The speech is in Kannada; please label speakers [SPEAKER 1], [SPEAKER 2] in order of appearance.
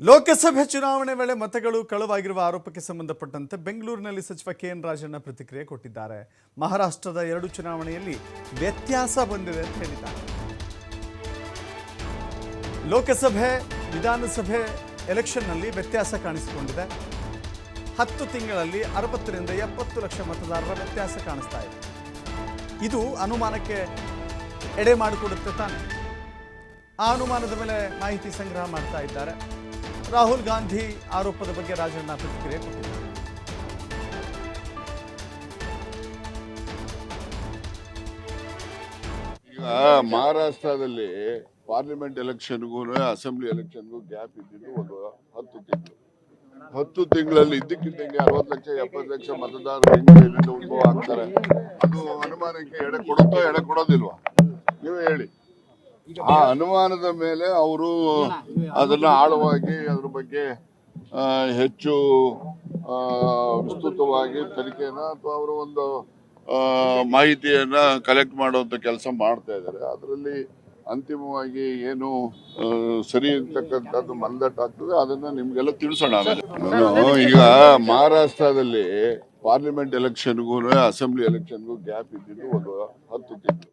[SPEAKER 1] ಲೋಕಸಭೆ ಚುನಾವಣೆ ವೇಳೆ ಮತಗಳು ಕಳುವಾಗಿರುವ ಆರೋಪಕ್ಕೆ ಸಂಬಂಧಪಟ್ಟಂತೆ ಬೆಂಗಳೂರಿನಲ್ಲಿ ಸಚಿವ ಕೆ ಎನ್ ರಾಜಣ್ಣ ಪ್ರತಿಕ್ರಿಯೆ ಕೊಟ್ಟಿದ್ದಾರೆ. ಮಹಾರಾಷ್ಟ್ರದ ಎರಡು ಚುನಾವಣೆಯಲ್ಲಿ ವ್ಯತ್ಯಾಸ ಬಂದಿದೆ ಅಂತ ಹೇಳಿದ್ದಾರೆ. ಲೋಕಸಭೆ, ವಿಧಾನಸಭೆ ಎಲೆಕ್ಷನ್ನಲ್ಲಿ ವ್ಯತ್ಯಾಸ ಕಾಣಿಸಿಕೊಂಡಿದೆ. ಹತ್ತು ತಿಂಗಳಲ್ಲಿ ಅರವತ್ತರಿಂದ ಎಪ್ಪತ್ತು ಲಕ್ಷ ಮತದಾರರ ವ್ಯತ್ಯಾಸ ಕಾಣಿಸ್ತಾ ಇದೆ. ಇದು ಅನುಮಾನಕ್ಕೆ ಎಡೆ ಮಾಡಿಕೊಡುತ್ತೆ ತಾನೆ. ಆ ಅನುಮಾನದ ಮೇಲೆ ಮಾಹಿತಿ ಸಂಗ್ರಹ ಮಾಡ್ತಾ ಇದ್ದಾರೆ. ರಾಹುಲ್ ಗಾಂಧಿ ಆರೋಪದ ಬಗ್ಗೆ ರಾಜಣ್ಣ ಪ್ರತಿಕ್ರಿಯೆ ಕೊಟ್ಟಿದ್ದಾರೆ.
[SPEAKER 2] ಮಹಾರಾಷ್ಟ್ರದಲ್ಲಿ ಪಾರ್ಲಿಮೆಂಟ್ ಎಲೆಕ್ಷನ್ಗೂ, ಅಸೆಂಬ್ಲಿ ಎಲೆಕ್ಷನ್ಗೂ ಗ್ಯಾಪ್ ಇದ್ದಿದ್ದು ಒಂದು ಹತ್ತು ತಿಂಗಳು. ಹತ್ತು ತಿಂಗಳಲ್ಲಿ ಇದ್ದಕ್ಕಿದ್ದಂಗೆ ಅರವತ್ತು ಲಕ್ಷ, ಎಪ್ಪತ್ತು ಲಕ್ಷ ಮತದಾರರು ಉದ್ಭವ ಆಗ್ತಾರೆ? ಅದು ಅನುಮಾನಕ್ಕೆ ಎಡೆ ಕೊಡುತ್ತೋ, ಎಡೆ ಕೊಡೋದಿಲ್ವಾ? ಆ ಅನುಮಾನದ ಮೇಲೆ ಅವರು ಅದನ್ನ ಆಳವಾಗಿ ಅದ್ರ ಬಗ್ಗೆ ಹೆಚ್ಚು ವಿಸ್ತೃತವಾಗಿ ತನಿಖೆನ ಅಥವಾ ಅವರು ಒಂದು ಮಾಹಿತಿಯನ್ನ ಕಲೆಕ್ಟ್ ಮಾಡುವಂತ ಕೆಲಸ ಮಾಡ್ತಾ ಇದ್ದಾರೆ. ಅದರಲ್ಲಿ ಅಂತಿಮವಾಗಿ ಏನು ಸರಿ ಇರ್ತಕ್ಕಂಥದ್ದು ಅಂತಕ್ಕಂಥದ್ದು ಮಂದಟ್ಟಾಗ್ತದೆ ಅದನ್ನ ನಿಮ್ಗೆಲ್ಲ ತಿಳಿಸೋಣ ಆಮೇಲೆ. ಈಗ ಮಹಾರಾಷ್ಟ್ರದಲ್ಲಿ ಪಾರ್ಲಿಮೆಂಟ್ ಎಲೆಕ್ಷನ್ಗೂ ಅಸೆಂಬ್ಲಿ ಎಲೆಕ್ಷನ್ಗೂ ಗ್ಯಾಪ್ ಇದ್ದಿದ್ದು ಒಂದು ಹತ್ತು ತಿಂಗಳು.